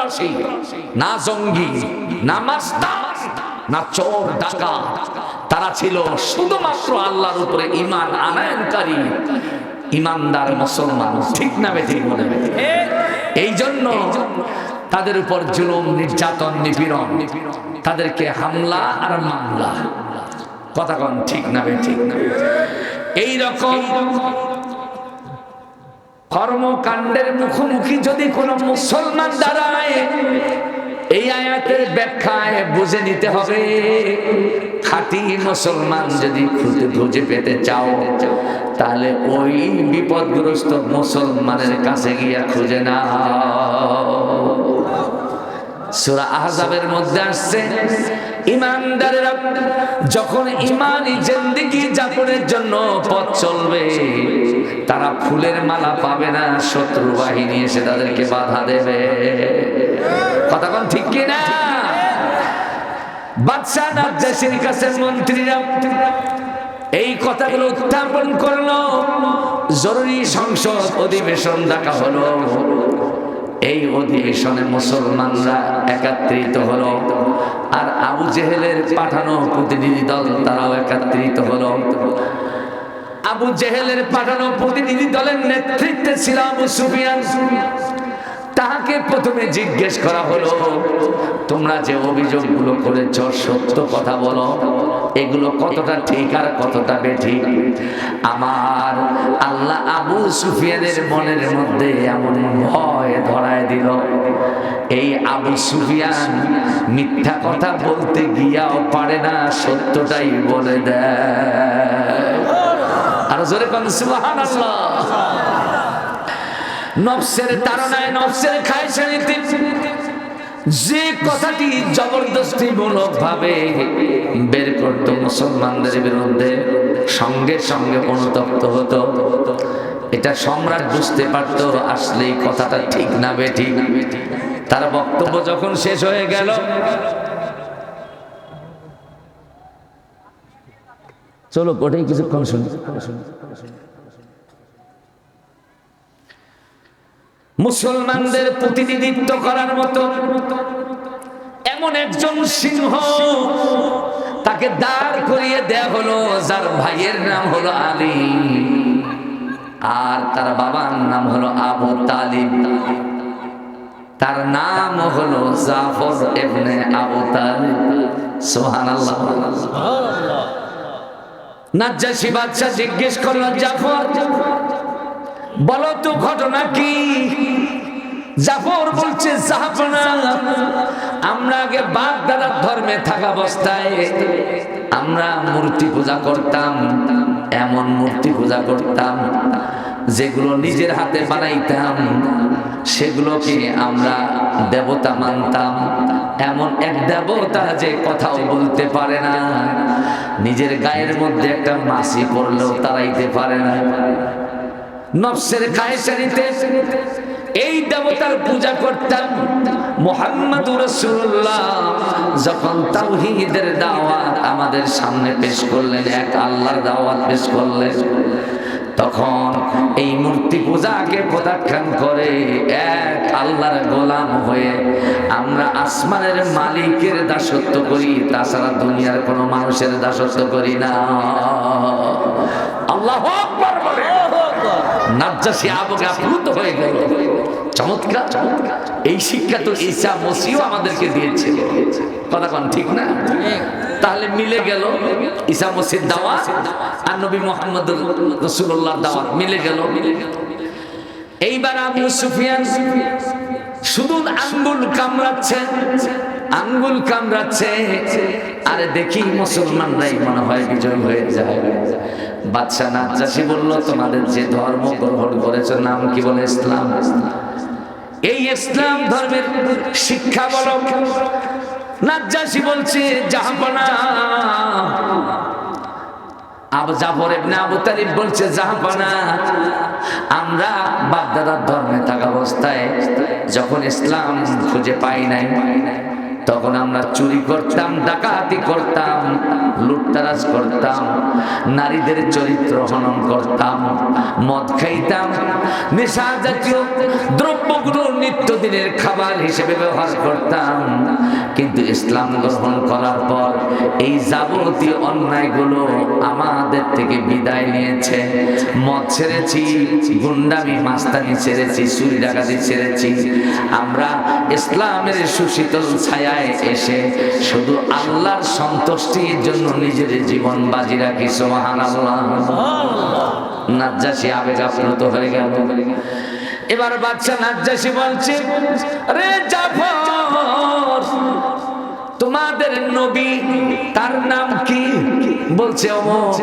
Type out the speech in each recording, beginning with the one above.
সন্ত্রাসী, না জঙ্গি, না মাস্টার না চোর ডাকা তারা ছিল শুধুমাত্র আল্লাহর উপরে ইমান আনায়নকারী ইমানদার মুসলমান। ঠিক না বেঠিক বলে? এই জন্য তাদের উপর জুলুম, নির্যাতন, নিপীড়ন, তাদেরকে হামলা আর মামলা। কথা কন, ঠিক না বেঠিক এই রকম কর্মকাণ্ডের মুখোমুখি যদি কোনো মুসলমান দাঁড়ায়, এই আয়াতের ব্যাখ্যায় বুঝে নিতে হবে, খাঁটি মুসলমান যদি খুঁজে খুঁজে পেতে চাও, তাহলে ওই বিপদগ্রস্ত মুসলমানের কাছে গিয়া খুঁজে না সুরা আহজাবের মধ্যে আসছে ইমানদারেরা যখন ইমানই জিন্দিগি যাপনের জন্য পথ চলবে, তারা ফুলের মালা পাবে না, শত্রু বাহিনী এসে তাদেরকে বাধা দেবে। কথা কোন ঠিক কি না বাদশাহ নাজ্জাসীর কাছে মন্ত্রীরা এই কথাগুলো উত্থাপন করল। জরুরি সংসদ অধিবেশন ডাকা হলো। এই অধিবেশনে মুসলমানরা একাত্রিত হলো। আর আবু জেহেলের পাঠানো প্রতিনিধি দল, তারাও একাত্রিত হলো। আবু জেহেলের পাঠানো প্রতিনিধি দলের নেতৃত্বে ছিল আবু সুফিয়ান। তাহাকে প্রথমে জিজ্ঞেস করা হলো, তোমরা যে অভিযোগগুলো করেছ সত্য কথা বলো। এগুলো কতটা ঠিক আর কতটা বেঠিক? আমার আল্লাহ আবু সুফিয়ানের মনের মধ্যে এমন ভয় ধরায় দিল। এই আবু সুফিয়ান মিথ্যা কথা বলতে গিয়াও পারে না, সত্যটাই বলে দেয়। আর জোরে কোন, সুবহানাল্লাহ। নফসের তারনায় নফসের খায়সানিতে যে কথাটি জবরদস্তি মূলক ভাবে বের করত মুসলমানদের বিরুদ্ধে, সঙ্গে সঙ্গে অনুতপ্ত হতো। এটা সম্রাট বুঝতে পারতো আসলে কথাটা ঠিক না বেঠিক তার বক্তব্য যখন শেষ হয়ে গেল, চলো কোটাই কিছুক্ষণ শুনি। মুসলমানদের প্রতিনিধিত্ব করার মতো এমন একজন সিংহ তাকে দাঁড় করিয়ে দেয়া হলো যার ভাইয়ের নাম হলো আলী। আর তার বাবার নাম হলো আবু তালিব। তার নাম হলো জাফর এমনে আবু তালিব। সুবহানাল্লাহ। নাজ্জাসী বাদশাহ জিজ্ঞেস করল জাফর বলো তো ঘটনা কি? জাফর বলছে আমরা আগে বাপ দাদার ধর্মে থাকা অবস্থায় আমরা মূর্তি পূজা করতাম, এমন মূর্তি পূজা করতাম, যেগুলো নিজের হাতে বানাইতাম, সেগুলোকে আমরা দেবতা মানতাম। এমন এক দেবতা যে কথাও বলতে পারে না, নিজের গায়ের মধ্যে একটা মাসি পড়লেও তারাইতে পারে না। নফসের কায়সারিতে এই দেবতার পূজা করতাম। মোহাম্মদ রসুল্লাহ যখন তাওহীদের দাওয়াত আমাদের সামনে পেশ করলেন, এক আল্লাহর দাওয়াত পেশ করলেন, তখন এই মূর্তি পূজাকে প্রত্যাখ্যান করে এক আল্লাহর গোলাম হয়ে আমরা আসমানের মালিকের দাসত্ব করি, তাছাড়া দুনিয়ার কোনো মানুষের দাসত্ব করি না। আল্লাহ হয়ে গেল। চমৎকার। এই শিক্ষা তো মসিও আমাদেরকে দিয়েছে। ঠিক না? তাহলে মিলে গেল ঈসা মসির দাওয়াত আর নবী মোহাম্মদ রসুল্লাহ দাওয়াত মিলে গেল। এইবার আবু সুফিয়ান শুধু আঙ্গুল কামড়াচ্ছে। আঙ্গুল কামড়াচ্ছে, আরে দেখি মুসলমানরাই মনে হয় বিজয় হয়ে যায়। বাদশাহ নাজ্জাসী বলল, তোমাদের যে ধর্ম গ্রহণ করেছে, নাম কি বলে ইসলাম? এই ইসলাম ধর্মের শিক্ষা বলো নাজ্জাসী বলছে, জাহাপনা। আবু জাফর ইবনে আবু তালিব বলছে, জাহাপনা। আমরা বাপদাদার ধর্মে থাকা অবস্থায় যখন ইসলাম খুঁজে পাই নাই তখন আমরা চুরি করতাম, ডাকাতি করতাম, লুটতারাজ করতাম, নারীদের চরিত্র হনন করতাম, মদ খাইতাম। নেশা জাতীয় দ্রব্যগুলো নিত্যদিনের খাবার হিসেবে ব্যবহার করতাম। কিন্তু ইসলাম গ্রহণ করার পর এই যাবতীয় অন্যায়গুলো আমাদের থেকে বিদায় নিয়েছে। মদ ছেড়েছি, গুন্ডামি, মাস্তানি ছেড়েছি, চুরি ডাকাতি ছেড়েছি। আমরা ইসলামের সুশীতল ছায়ায় এসে শুধু আল্লাহর সন্তুষ্টির জন্য নিজের জীবন বাজি রাখি সোহান আল্লাহ নাজ্জাসী আবেগ আপ্লুত হয়ে গেল। এবার বাচ্চা নাজ্জাসী বলছে, রে জাফর, তোমাদের নবী তার নাম কি? বলছে অমুক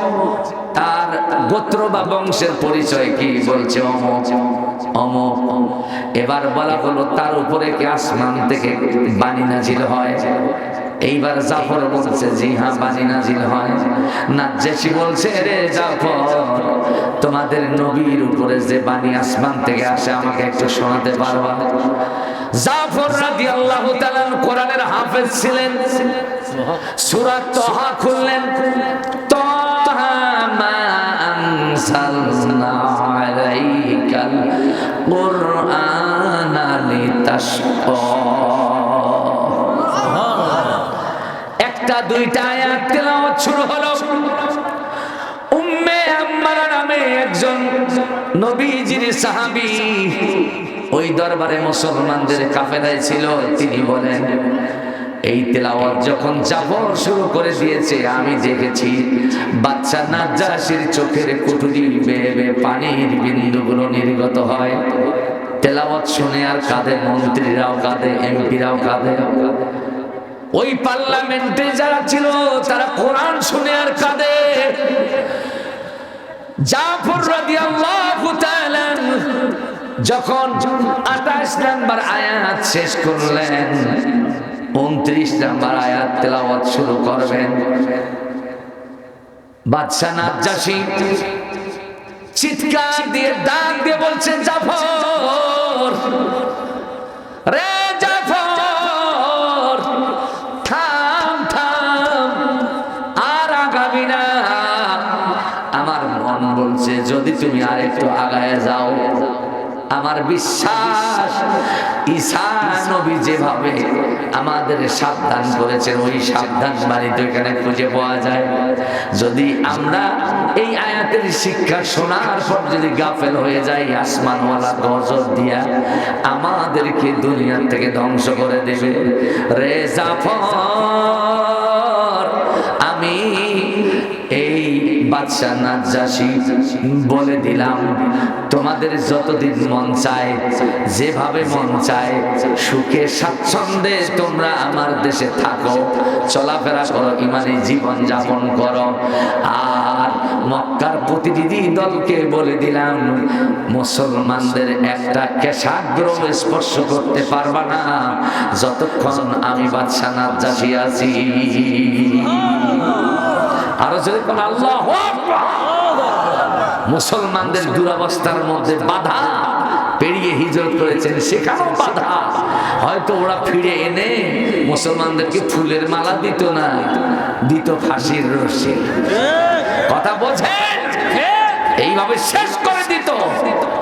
তার গোত্র বা বংশের পরিচয় কি? বলছে অমুক অমুক। এবার বলা হলো, তার উপরে কি আসমান থেকে বাণী নাজিল হয়? এইবার জাফর বলছে, জি হ্যাঁ বাণী নাজিল হয়। নাজ্জাসী বলছে, রে জাফর, তোমাদের নবীর উপরে যে বাণী আসমান থেকে আসে, আমাকে একটু শোনাতে পারবা জাফর রাদিয়াল্লাহু তাআলা কোরআনের হাফেজ ছিলেন। সূরা তাহা খুললেন। তাহা মা আনসালনা আলাইকাল লিতাশকা একটা, দুইটা আয়াত তেলাওয়াত শুরু হলো। উম্মে আম্মারা নামে একজন নবীজির সাহাবী ওই দরবারে মুসলমানদের কাফেলায় ছিল। তিনি বলেন এই তেলাওয়াত যখন জাফর শুরু করে দিয়েছে, আমি দেখেছি বাচ্চা নাজ্জাসির চোখের কুটুরি বেয়ে বেয়ে পানির বিন্দুগুলো নির্গত হয়। তেলাওয়াত শুনে আর কাঁদে, মন্ত্রীরাও কাঁদে, এমপিরাও কাঁদে। ওই পার্লামেন্টে যারা ছিল, তারা কোরআন শুনে আর কাঁদে। জাফর রাদিয়াল্লাহু তাআলা যখন 28 নাম্বার আয়াত শেষ করলেন 29 নাম্বার আয়াত তেলাওয়াত শুরু করবেন। বাদশা নাজ্জাসী চিৎকার দিয়ে ডাক দিয়ে বলছেন জাফর, রে জাফর, থাম থাম, আর আগামী না। আমার মন বলছে, যদি তুমি আর একটু আগায় যাও আমার বিশ্বাস ঈশা নবী যেভাবে আমাদের সাবধান করেছেন, ওই সাবধান বাণী তো এখানে খুঁজে পাওয়া যায়। যদি আমরা এই আয়াতের শিক্ষা শোনার পর যদি গাফেল হয়ে যাই, আসমানওয়ালা গজব দিয়া আমাদেরকে দুনিয়ার থেকে ধ্বংস করে দেবে। রে জাফর! বাদশা নাজ্জাসী বলে দিলাম, তোমাদের যতদিন মন চায়, যেভাবে মন চায়, সুখে স্বাচ্ছন্দ্যে তোমরা আমার দেশে থাকো, চলাফেরা করো, ইমানি জীবন যাপন করো। আর মক্কার প্রতিনিধি দলকে বলে দিলাম, মুসলমানদের একটা কেশাগ্র স্পর্শ করতে পারবা না, যতক্ষণ আমি বাদশা নাজ্জাসী আছি। আরও যদি আল্লাহ মুসলমানদের দুরাবস্থার মধ্যে বাধা পেরিয়ে হিজরত করেছেন, সেখানেও বাধা। হয়তো ওরা ফিরে এনে মুসলমানদেরকে ফুলের মালা দিত না, দিত ফাঁসির রশি। কথা বোঝেন? এইভাবে শেষ করে দিত।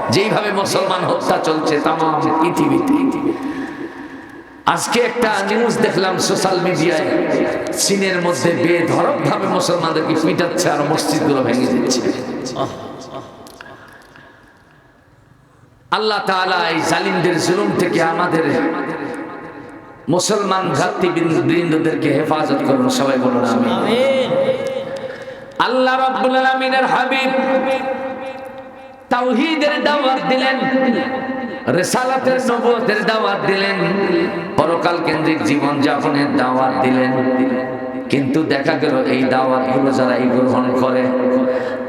যেইভাবে মুসলমান হত্যা চলছে তাম পৃথিবীতে। আজকে একটা নিউজ দেখলাম সোশ্যাল মিডিয়ায় চীনের মধ্যে বেধরক ভাবে মুসলমানদেরকে পিটাচ্ছে আর মসজিদগুলো ভেঙে দিচ্ছে। আল্লাহ তাআলা এই জালিমদের জুলুম থেকে আমাদের মুসলমান ঘাতি বৃন্দদেরকে হেফাজত করুন সবাই বলুন আমি আল্লাহ রাব্বুল আলামিনের হাবিব তাওহীদের দাওয়াত দিলেন। রেসালাতের নবুয়তের দাওয়াত দিলেন। পরকাল কেন্দ্রিক জীবন যাপনের দাওয়াত দিলেন। কিন্তু দেখা গেল এই দাওয়াতগুলো যারা এই গ্রহণ করে,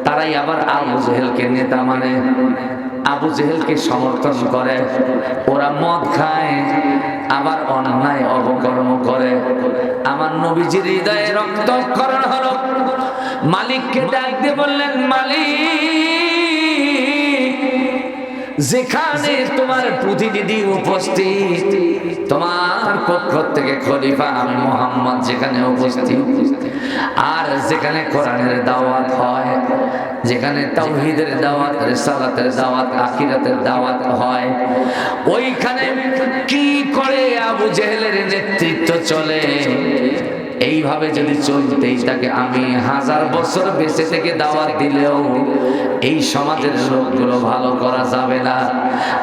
তারাই আবার আবু জেহেলকে নেতা মানে। আবু জেহেলকে সমর্থন করে, ওরা মদ খায়, আবার অন্যায় অপকর্ম করে। আমার নবীজির হৃদয়ে রক্তক্ষরণ হলো। মালিককে ডাক দিয়ে বললেন, মালিক! যেখানে তোমার প্রতিনিধি উপস্থিত, তোমার পক্ষ থেকে খলিফা আমি মোহাম্মদ যেখানে উপস্থিত। আর যেখানে কোরআনের দাওয়াত হয়, যেখানে তাওহীদের দাওয়াত, রিসালাতের দাওয়াত, আখিরাতের দাওয়াত হয়, ওইখানে কি করে আবু জেহেলের নেতৃত্ব চলে? এইভাবে যদি চলতেই তাকে আমি হাজার বছর বেঁচে থেকে দাওয়াত দিলেও এই সমাজের লোকগুলো ভালো করা যাবে না।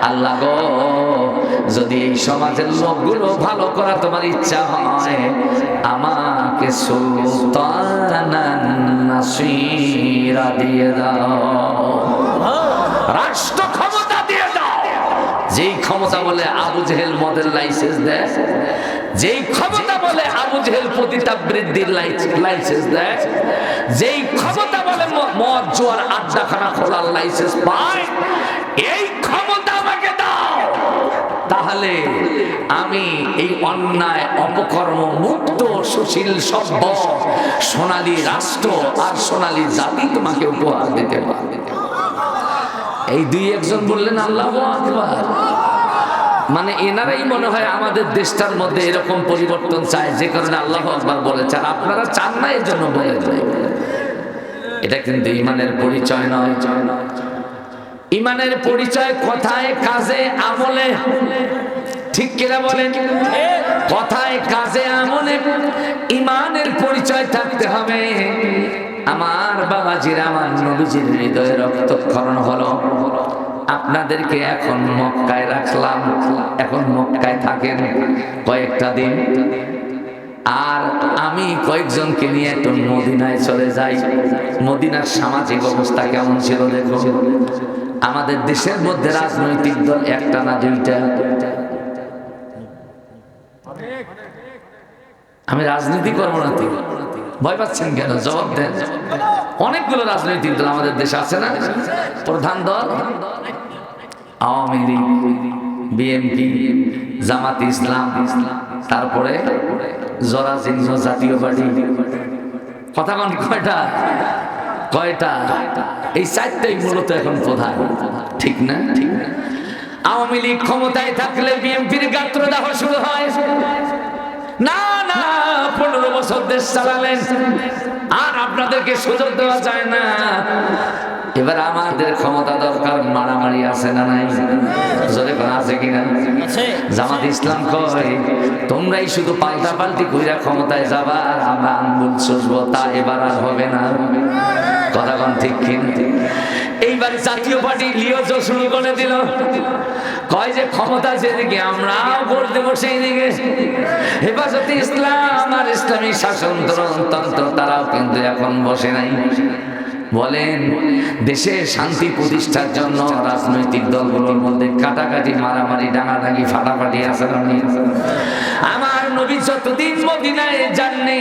আল্লাহ গো, যদি এই সমাজের লোকগুলো ভালো করা তোমার ইচ্ছা হয়, আমাকে সুলতানান নাসিরা দিয়ে দাও। রাষ্ট্র ক্ষমতা দিয়ে দাও। যেই ক্ষমতা বলে আবু জেহেল মদের লাইসেন্স দেয় যেই ক্ষমতা বলে আবু জেহেল পতিতা বৃদ্ধির লাইসেন্স দেয়, যেই ক্ষমতা বলে মদ, জোয়ার, আড্ডাখানা খোলার লাইসেন্স পায়, এই ক্ষমতা আমাকে দাও। তাহলে আমি এই অন্যায়, অপকর্ম, মুক্ত, সুশীল, সভ্য, সোনালী রাষ্ট্র আর সোনালী জাতি তোমাকে উপহার দিতে পারবে। এই দুই একজন বললেন, আল্লাহ আকবার। মানে এনারাই মনে হয় আমাদের দেশটার মধ্যে এরকম পরিবর্তন চায়, যে কারণে আল্লাহ আকবার বলেছে আপনারা চান না এর জন্য বলে এটা কিন্তু ইমানের পরিচয় নয়। ইমানের পরিচয় কথায়, কাজে, আমলে। ঠিক কিনা বলেন? কথায়, কাজে, আমলে ইমানের পরিচয় থাকতে হবে। আমার বাবাজির, আমার নবীজির হৃদয়ে রক্তক্ষরণ হলো। আপনাদেরকে এখন মক্কায় রাখলাম। এখন মক্কায় থাকেন কয়েকটা দিন। আর আমি কয়েকজনকে নিয়ে একটু মদিনায় চলে যাই। মদিনার সামাজিক অবস্থা কেমন ছিল দেখো আমাদের দেশের মধ্যে রাজনৈতিক দল একটা না দুইটা। আমি রাজনীতি করব না ভয় পাচ্ছেন কেন? জবাব দেন। অনেকগুলো রাজনৈতিক দল আমাদের দেশে আছে না? প্রধান দল, আওয়ামী লীগ, বিএনপি, জামাত ইসলাম, তারপরে জরাজীর্ণ জাতীয় পার্টি। কথা কন কয়টা? কয়টা? এই চারটাই মূলত এখন প্রধান। ঠিক না ঠিক না? আওয়ামী লীগ ক্ষমতায় থাকলে বিএনপির গাত্রদাহ শুরু হয়। না না পনেরো বছর দেশ চালালেন। আর আপনাদেরকে সুযোগ দেওয়া যায় না। এবার আমাদের ক্ষমতা দরকার মারামারি আছে না নাই? জোরে কোন আছে কিনা? জামাত ইসলাম কয় তোমরাই শুধু পাল্টা পাল্টি কইরা ক্ষমতায় যাবা আর আমরা আঙ্গুল চুষবো তা এবার আর হবে না। কথা কোন ঠিক কিনা? এইবার জাতীয় পার্টি লিওজ শুরু করে দিল। কয় যে ক্ষমতা যেদিকে, আমরাও ভোট দেবো সেই দিকে হেফাজতে ইসলাম আর ইসলামী শাসনতন্ত্র তারাও কিন্তু এখন বসে নাই। বলেন, দেশে শান্তি প্রতিষ্ঠার জন্য রাজনৈতিক দলগুলোর মধ্যে কাটাকাটি, মারামারি, ডাঙাডাঙি, ফাটাফাটি আছে আমার নবী যতদিন মদিনায় যাননি,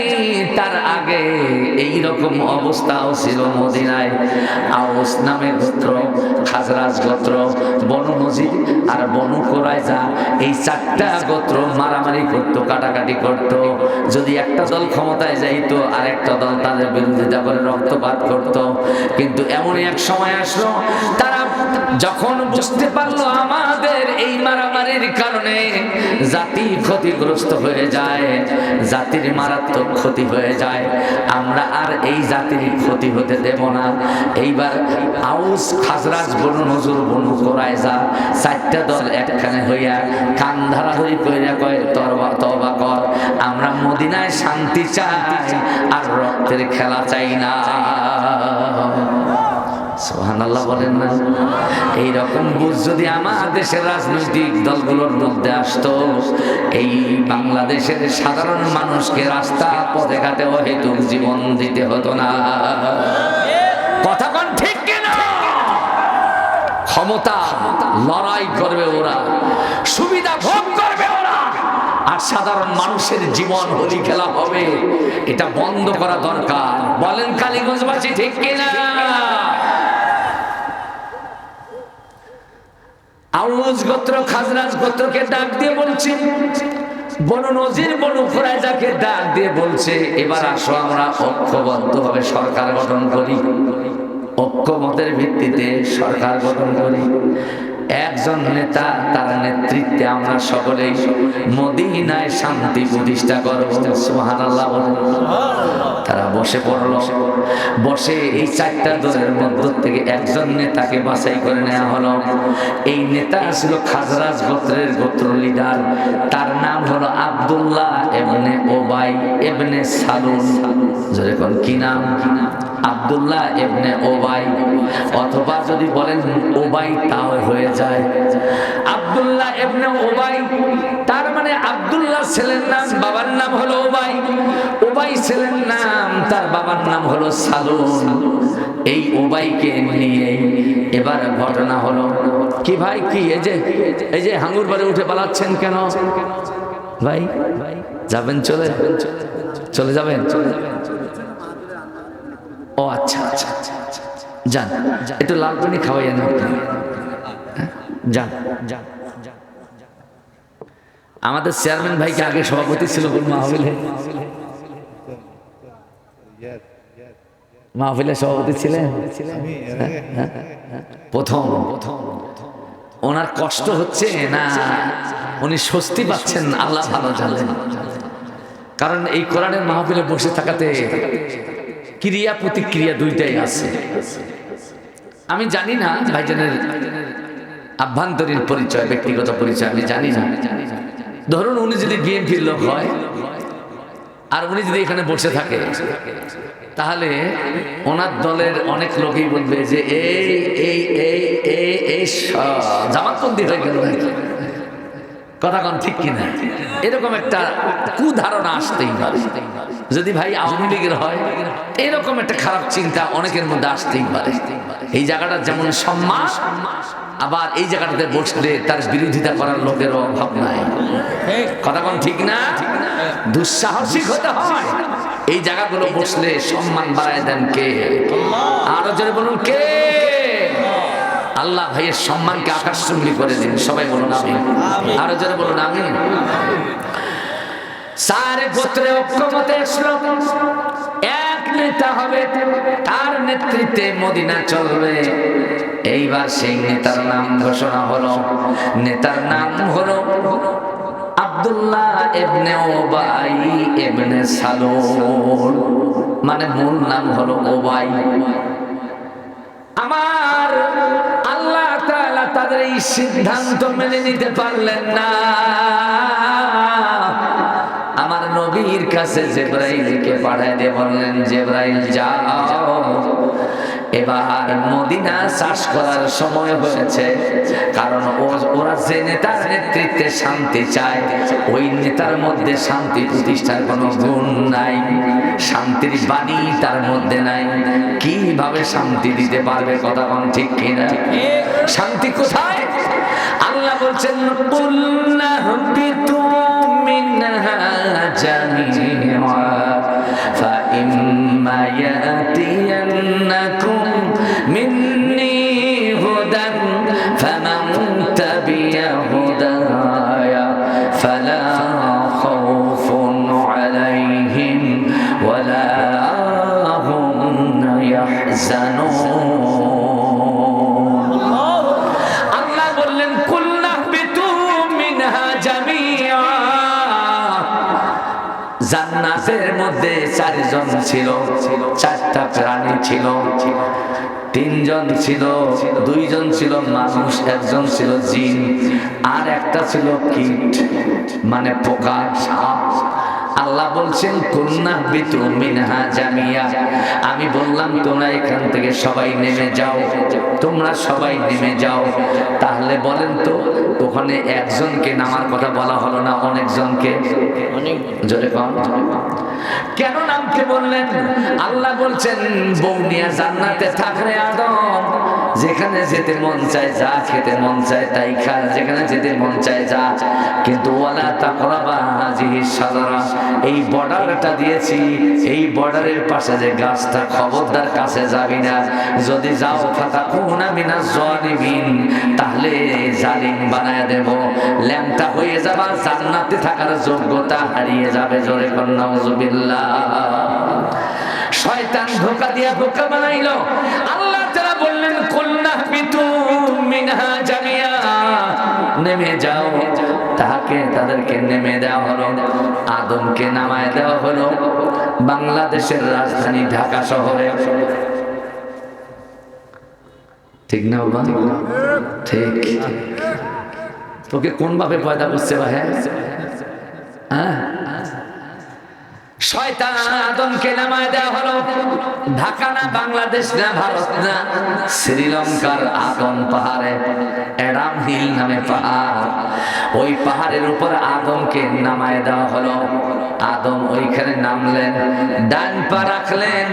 তার আগে এই রকম অবস্থাও ছিল মদিনায়। আউস নামে গোত্র, খাজরাজ গোত্র, বনু নজির আর বনু কোরাইজা এই চারটা গোত্র মারামারি করতো, কাটাকাটি করতো। যদি একটা দল ক্ষমতায় যাইতো, আর একটা দল তাদের বিরোধিতা করে রক্তপাত করত। কিন্তু এমনই এক সময় আসলো, তারা যখন বুঝতে পারল আমাদের এই মারামারির কারণে জাতি ক্ষতিগ্রস্ত হয়ে যায়, জাতির মারাত্মক ক্ষতি হয়ে যায়, আমরা আর এই জাতির ক্ষতি হতে দেব না। এইবার আউস খাজরাজ বনু নজর বনু করায় যা চারটা দল একখানে হইয়া কান ধারাধরি কইরা কয়, তরবা তবা কর, আমরা মদিনায় শান্তি চাই আর রক্তের খেলা চাই না। এই রকম যদি আমার দেশের রাজনৈতিক দলগুলোর আসতো, এই বাংলাদেশের সাধারণ মানুষকে রাস্তা, পথে ঘাটে অহেতুক জীবন দিতে হতো না। কথা কোন ঠিক ক্ষমতা লড়াই করবে ওরা, সুবিধা ভোগ করবে ওরা, আর সাধারণ মানুষের জীবন হোলি খেলা হবে, এটা বন্ধ করা দরকার। বলেন কালীগঞ্জবাসী ঠিক কিনা? আউজ গোত্র, খাজরাজ গোত্রকে ডাক দিয়ে বলছে। বনু নজির, বনু ফোরাইজাকে ডাক দিয়ে বলছে, এবার আসো, আমরা ঐক্যবদ্ধ ভাবে সরকার গঠন করি। ঐক্যমতের ভিত্তিতে সরকার গঠন করি। একজন নেতা, তার নেতৃত্বে আমরা সকলেই মদিনায় শান্তি প্রতিষ্ঠা করব। সুবহানাল্লাহ। তারা বসে পড়ল। বসে এই চারটা দলের মধ্য থেকে একজন নেতাকে বাছাই করে নেওয়া হলো। এই নেতা ছিল খাজরাজ গোত্রের গোত্র লিডার। তার নাম হলো আব্দুল্লাহ এবনে ওবাই এবনে সালুন। জোরে কোন, কি নাম? আব্দুল্লাহ এবনে ওবাই অথবা যদি বলেন ওবাই, তাও হয়ে যায়। আব্দুল্লাহ এবনে ওবাই, তার মানে আব্দুল্লাহ ছেলের নাম, বাবার নাম হলো ওবাই। ওবাই ছেলের নাম, তার বাবার নাম হলো সালুন। এই ওবাইকে নিয়ে এবার ঘটনা হলো। কি ভাই, কি এই যে এই যে হাঙ্গুর বাড়ি উঠে পালাচ্ছেন কেন? ভাই ভাই যাবেন চলে? চলে যাবেন? ও আচ্ছা আচ্ছা আচ্ছা, আচ্ছা, যান একটু লাল পানি আপনি। হ্যাঁ? যান যান যান। আমাদের চেয়ারম্যান ভাইকে আগে সভাপতি ছিল মাহফিলে। মাহফিলে সভাপতি ছিলেন? হ্যাঁ? প্রথম প্রথম। ওনার কষ্ট হচ্ছে না উনি স্বস্তি পাচ্ছেন আল্লাহ ভালো জানেন। কারণ এই কোরআনের মাহফিলে বসে থাকাতে ক্রিয়া প্রতিক্রিয়া দুইটাই আছে। আমি জানি না, ভাইজানের আভ্যন্তরীণ পরিচয়, ব্যক্তিগত পরিচয়, আমি জানি না। ধরুন উনি যদি বিএনপির লোক হয়, আর উনি যদি এখানে বসে থাকে, তাহলে ওনার দলের অনেক লোকই বলবে যে, এই এই এই এই এই হয়ে গেল কথা কন ঠিক কিনা? এরকম একটা কুধারণা আসতেই পারে। যদি ভাই আওয়ামী লীগের হয়, এরকম একটা খারাপ চিন্তা অনেকের মধ্যে আসতেই পারে। এই জায়গাটা যেমন সম্মান, আবার এই জায়গাটাতে বসলে তার বিরোধিতা করার লোকের অভাব নাই। কথা কোন ঠিক না? দুঃসাহসিক হতে হয়। এই জায়গাগুলো বসলে সম্মান বাড়ায় দেন কে? আরও জোরে বলুন, কে? আল্লাহ ভাইয়ের সম্মানকে আকাশচুম্বী করে দিন, সবাই বলুন আমি আরও জোরে বলুন আমি তার নেতৃত্বে মদিনা চলবে। এইবার সেই নেতার নাম ঘোষণা হলো। নেতার নাম হলো ওবাই মানে মূল নাম হলো ওবাই। আমার আল্লাহ তাদের এই সিদ্ধান্ত মেনে নিতে পারলেন না। নবীর কাছে জেব্রাইলকে পাঠায় দিয়ে বললেন, জেব্রাইল, যাও। এবার মদিনা চাষ করার সময় হয়েছে, কারণ ওরা যে নেতার নেতৃত্বে শান্তি চায়, ওই নেতার মধ্যে শান্তি প্রতিষ্ঠার কোনো গুণ নাই, শান্তির বাণী তার মধ্যে নাই। কীভাবে শান্তি দিতে পারবে কথা কোন ঠিক কিনা? শান্তি কোথায়? আল্লাহ বলছেন কুল্লা হুবিতু জান্নাতের মধ্যে চারজন ছিল, চারটা প্রাণী ছিল, তিনজন ছিল, দুইজন ছিল মানুষ, একজন ছিল জিন, আর একটা ছিল কীট মানে পোকা, সাপ। আল্লাহ বলছেন কন্যা বিতু মিনহা জামিয়া। আমি বললাম তোমরা এখান থেকে সবাই নেমে যাও তোমরা সবাই নেমে যাও। তাহলে বলেন তো ওখানে একজনকে নামার কথা বলা হলো না অনেকজনকে? অনেক। জোরে কম কেন নামকে বললেন? আল্লাহ বলছেন বৌনিয়া জান্নাতে থাকলে আদম। যেখানে যেতে মন চায় যা, খেতে মন চায় তাই খা। যেখানে যেতে মন চায় যা। কিন্তু এই বর্ডারটা দিয়েছি, এই বর্ডারের পাশে যে গাছটা খবরদার কাছে যাবি না। যদি যাও ফাতা কুনা মিনা জালিমিন, তাহলে জালিম বানায় দেব। ল্যাংটা হয়ে যাবা জান্নাতে থাকার যোগ্যতা হারিয়ে যাবে, জোরে কন্যা শয়তান ধোকা দিয়া বোকা বানাইলো। আল্লাহ তারা বললেন কন্যা বিতু মিনহা জামিয়া। নেমে যাও। তাহাকে তাদেরকে নেমে দেওয়া হলো। আদমকে নামায় দেওয়া হলো। বাংলাদেশের রাজধানী ঢাকা শহরে। ঠিক না বাবা? ঠিক। তোকে কোন ভাবে পয়দা করছে ভাই হ্যাঁ? শয়তান আদমকে নামায় দেওয়া হলো। ঢাকা বাংলাদেশ না ভারত না, শ্রীলঙ্কার আদম পাহাড়ে এডাম হিল নামে পাহাড়। ওই পাহাড়ের উপর আদমকে নামায় দেওয়া হলো। আদম ওইখানে নামলেন, ডান পা রাখলেন,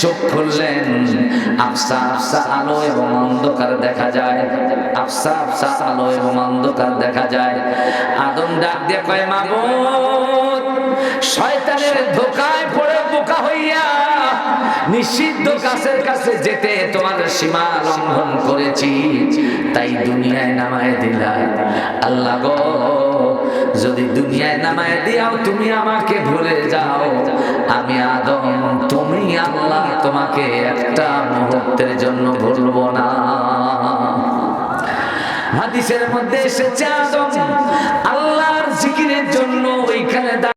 চোখ খুললেন। আফসা আফসা আলো এবং অন্ধকার দেখা যায়। আফসা আফসা আলো এবং অন্ধকার দেখা যায়। আদম ডাক দিয়ে কয় মাবুদ শয়তানের ধোকায় পড়ে বোকা হইয়া নিষিদ্ধ গাছের কাছে যেতে তোমার সীমা লঙ্ঘন করেছি। তাই দুনিয়ায় নামায় দিলাই আল্লাহ গো, যদি দুনিয়ায় নামায় দিয়াও তুমি আমাকে ভুলে যাও। আমি আদম, তুমি আল্লাহ, তোমাকে একটা মুহূর্তের জন্য ভুলবো না। হাদিসের মধ্যে এসেছে আদম, আল্লাহর জিকিরের জন্য ওইখানে